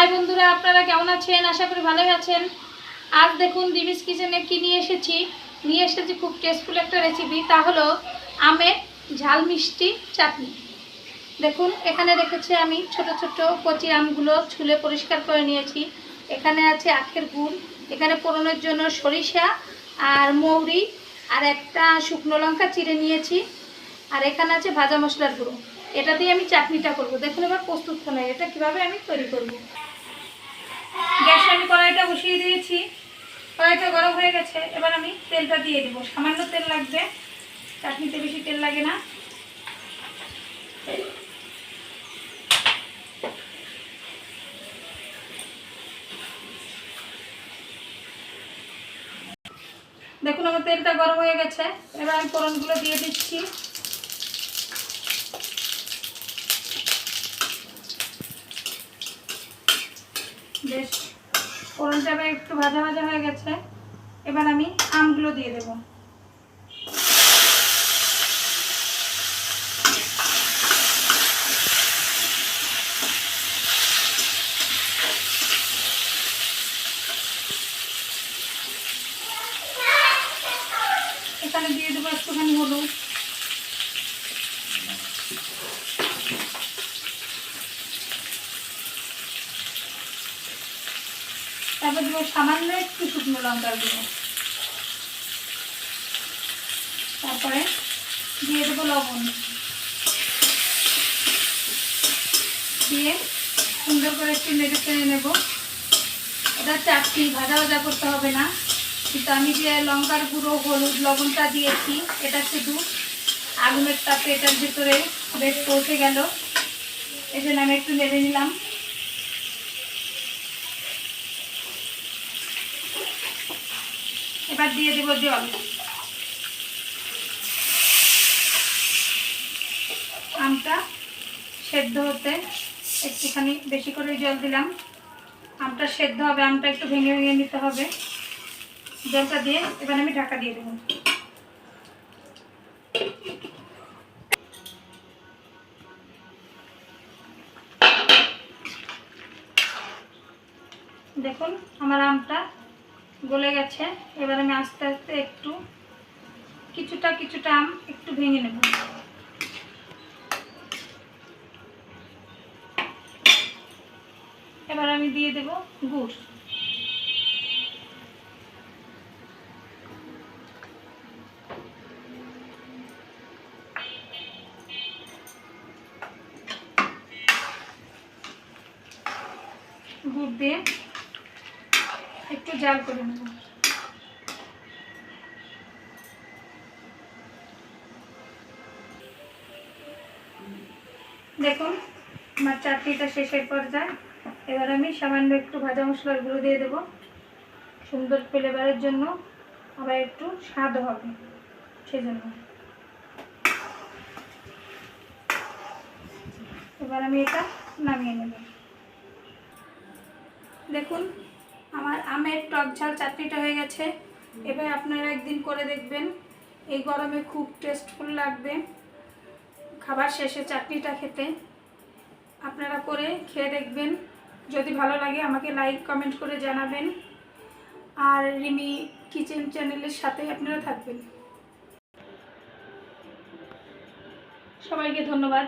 High বন্ধুরা, আপনারা কেমন আছেন? আশা করি ভালোই আছেন। আজ দেখুন দিবিস কিচেনে কি নিয়ে এসেছি? নিয়ে এসেছি খুব টেস্টফুল একটা রেসিপি তা হলো আমের ঝাল মিষ্টি চাটনি। দেখুন, এখানে রেখেছি আমি ছোট ছোট কচি আমগুলো ছুলে পরিষ্কার করে নিয়েছি। এখানে আছে আখের গুড়, এখানে পোড়নের জন্য সরিষা আর মৌরি, আর একটা শুকনো লঙ্কা চিড়ে নিয়েছি। আর এখানে আছে ভাজা মশলার গুঁড়ো। এটা দিয়ে আমি চাটনিটা করব। দেখুন এবার প্রস্তুত হলো, এটা কীভাবে আমি তৈরি করব। গ্যাসে আমি কড়াইটা বসিয়ে দিয়েছি। কড়াইটা গরম হয়ে গেছে। এবার আমি তেলটা দিয়ে দেবো। সামান্য তেল লাগবে। চাটনিতে বেশি তেল লাগে না। দেখুন, আমার তেলটা গরম হয়ে গেছে। এবার আমি ফোড়নগুলো দিয়ে দিচ্ছি। বেশ। ফোড়নটা এবার একটু ভাজা ভাজা হয়ে গেছে। এবার আমি আমগুলো দিয়ে দেব। এখানে দিয়ে দেবো একটুখানি হলুদ। তারপর দেবো সামান্য একটু শুকনো লঙ্কার গুঁড়ো। তারপরে দিয়ে দেবো লবণ। দিয়ে সুন্দর করে একটু নেড়ে চেড়ে নেব। এটা চাটনি, ভাজা ভাজা করতে হবে না। কিন্তু আমি যে লঙ্কার গুঁড়ো, হলুদ, লবণটা দিয়েছি, এটা শুধু আগুনের তাপে এটার ভিতরে বেশ পৌঁছে গেল। এই জন্য আমি একটু নেড়ে নিলাম। দিয়ে দেব জল। আমটা সেদ্ধ হতে একটুখানি বেশি করে জল দিলাম। আমটা সেদ্ধ হবে, আমটা একটু ভেঙে ভেঙে নিতে হবে। জলটা দিয়ে এবার আমি ঢাকা দিয়ে দেবো। দেখুন, আমার আমটা গলে গেছে। এবার আমি আস্তে আস্তে একটু কিছুটা কিছুটা আম একটু ভেঙে নেব। এবার আমি দিয়ে দেব গুড়। গুড় দিয়ে একটু জাল করে নেব। দেখুন, আমার চাটনিটা শেষের পর্যায়ে। এবার আমি সামান্য একটু ভাজা মশলার গুঁড়ো দিয়ে দেবো। সুন্দর ফ্লেভারের জন্য আবার একটু স্বাদ হবে সেজন্য। এবার আমি এটা নামিয়ে নেব। দেখুন আমার আমের টক ঝাল চাটনিটা হয়ে গেছে। এবার আপনারা একদিন করে দেখবেন। এই গরমে খুব টেস্টফুল লাগবে। খাবার শেষে চাটনিটা খেতে। আপনারা করে খেয়ে দেখবেন। যদি ভালো লাগে আমাকে লাইক কমেন্ট করে জানাবেন। আর রিমি কিচেন চ্যানেলের সাথে আপনারা থাকবেন। সবাইকে ধন্যবাদ।